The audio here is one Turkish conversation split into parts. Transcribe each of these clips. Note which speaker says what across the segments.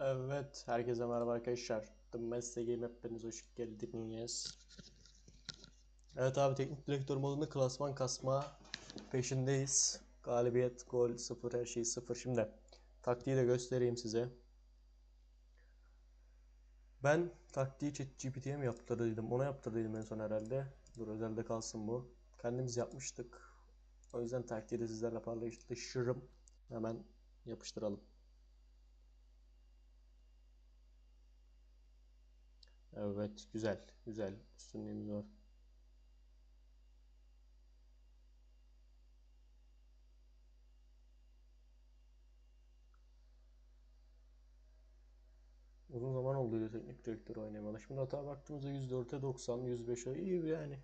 Speaker 1: Evet, herkese merhaba arkadaşlar. The Mesle Game hepiniz hoş geldiniz. Evet abi teknik direktör modunda klasman kasma peşindeyiz. Galibiyet, gol, sıfır, her şey sıfır. Şimdi taktiği de göstereyim size. Ben taktiği ChatGPT'ye mi yaptırdıydım? Ona yaptırdıydım en son herhalde. Dur özelde kalsın bu. Kendimiz yapmıştık. O yüzden taktiği de sizlerle paylaşırım. Hemen yapıştıralım. Evet, güzel, güzel. Üstünlüğümüz var. Uzun zaman oldu teknik direktör oynayamadı. Şimdi hata baktığımızda 104'e 90, 105'e iyi yani.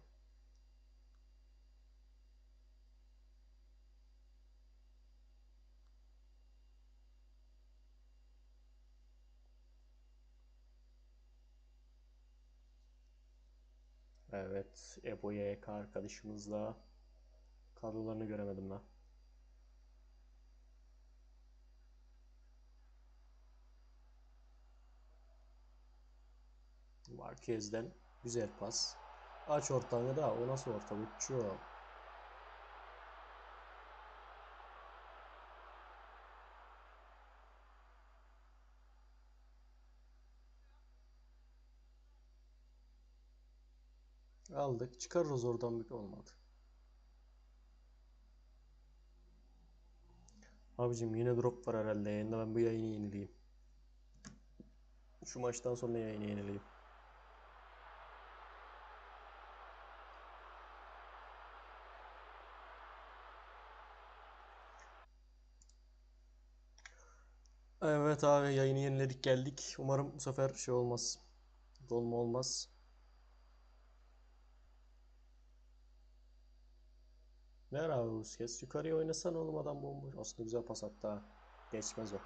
Speaker 1: Evet, Ebo YK arkadaşımızla kadrolarını göremedim ben. Marquez'den güzel pas. Aç ortanı da o nasıl orta uçuyor. Aldık. Çıkarırız oradan bir olmadı. Abicim yine drop var herhalde yayında. Ben bu yayını yenileyim. Şu maçtan sonra yayını yenileyim. Evet abi yayını yeniledik geldik. Umarım bu sefer şey olmaz. Dolma olmaz. Merhaba Busquets. Yukarıya oynasan oğlum adam bomboş. Aslında güzel pas attı ha. Geçmez o.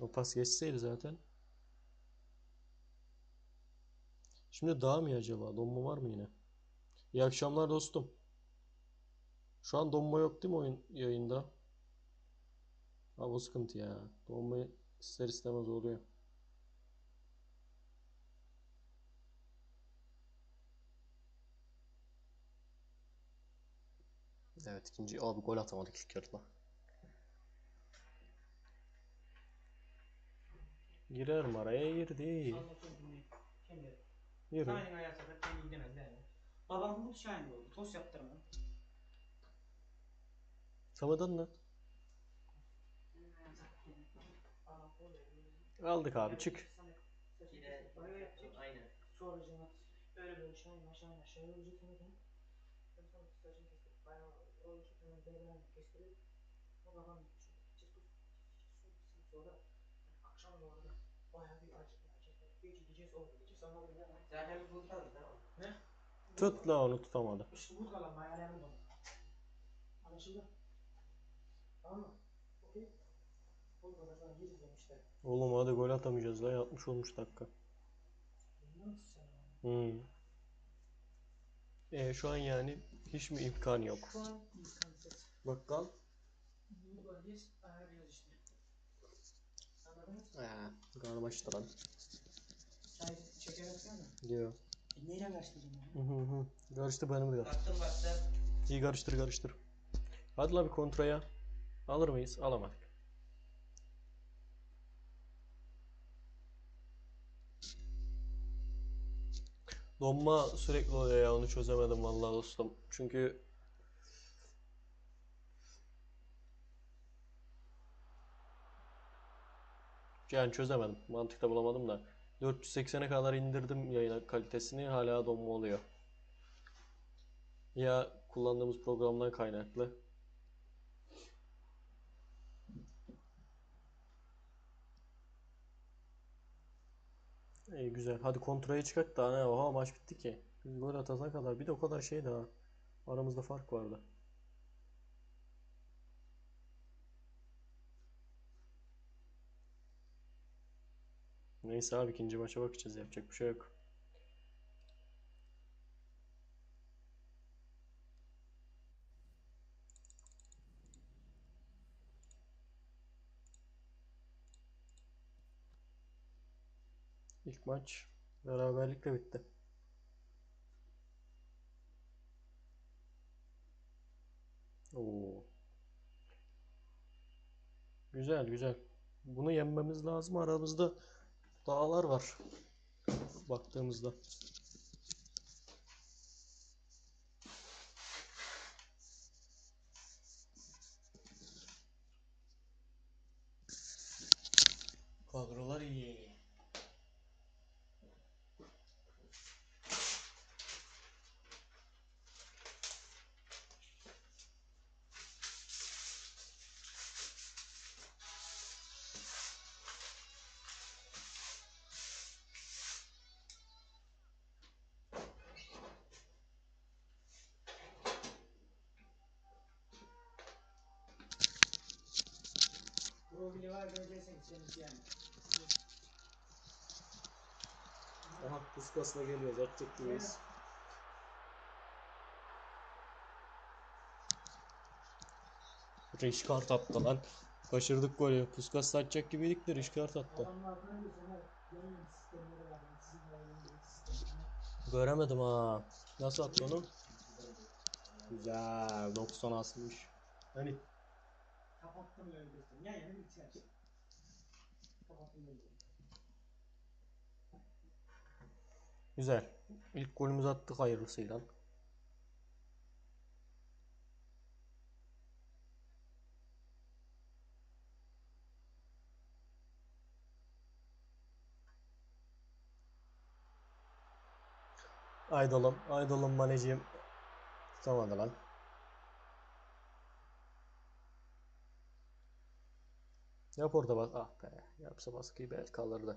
Speaker 1: O pas geçseydi zaten. Şimdi daha mı acaba? Donma var mı yine? İyi akşamlar dostum. Şu an donma yok değil mi oyun yayında? Abi o sıkıntı ya. Donma ister istemez oluyor. Evet ikinci abi gol atamadık ilk yarıda. Girer mi araya girdi. Yürü.
Speaker 2: Aynen hayata da beni gidemez yani. Babam bu şahane oldu. Tost yaptırma.
Speaker 1: Samadan lan. Aldık abi çık.
Speaker 2: Aynen. Sonra öyle böyle şahane aşağı aşağı olacak sanırım. Sonra saçını kestirip bayağı o iki tane devren kestirip o babam çıktı. Sonra akşam doğru bayağı bir acı. Gece gideceğiz orada gideceğiz anladın mı?
Speaker 3: Zaten bir bulutlardı değil mi?
Speaker 2: Ne?
Speaker 1: Tut la onu tutamadı.
Speaker 2: İşte bu kalan hayallerim var. Anlaşıldı? Tamam mı? Okey. Bu kadar sonra gideceğiz demişler.
Speaker 1: Oğlum hadi gol atamayacağız la 60 olmuş dakika.
Speaker 2: Biliyor musun sen?
Speaker 1: Hmm. E, şu an yani hiç mi imkan yok? Bakkal.
Speaker 2: Anladınız?
Speaker 1: Ee, karnım açtı lan.
Speaker 2: Çay şeker atıyor mu?
Speaker 1: Diyor.
Speaker 2: E, neyle karıştıracağım
Speaker 1: Hı
Speaker 2: onu?
Speaker 1: hı hı. Karıştır benim de.
Speaker 3: Baktım baktım.
Speaker 1: İyi karıştır karıştır. Hadi la bir kontraya. Alır mıyız? Alamadık. Donma sürekli oluyor ya onu çözemedim vallahi dostum. Çünkü yani çözemedim. Mantıkta bulamadım da. 480'e kadar indirdim yayın kalitesini hala donma oluyor. Ya kullandığımız programdan kaynaklı. İyi güzel. Hadi kontraya çıkart daha ne? Oha maç bitti ki. Biz gol atana kadar bir de o kadar şey daha. Aramızda fark vardı. Neyse abi ikinci maça bakacağız. Yapacak bir şey yok. İlk maç beraberlikle bitti. Oo. Güzel güzel. Bunu yenmemiz lazım. Aramızda dağlar var. Baktığımızda. Kadrolar
Speaker 2: Var göreceksiniz şimdi yani.
Speaker 1: Aha puskasla geliyoruz. Atacak gibiyiz. Rişkart attı lan. Kaçırdık golü. Puskas atacak gibiydik de Rişkart attı. Göremedim ha. Nasıl attı onu? Güzel. 90 asmış. Hani
Speaker 2: Kapattım öyle göstereyim. Yan yana biter. Kapattım öyle.
Speaker 1: güzel. İlk golümüzü attık hayırlısıyla. Aydolum, Aydolum maneciğim tutamadı lan. Yap orada bak. Ah be. Yapsa baskıyı belki alırdı.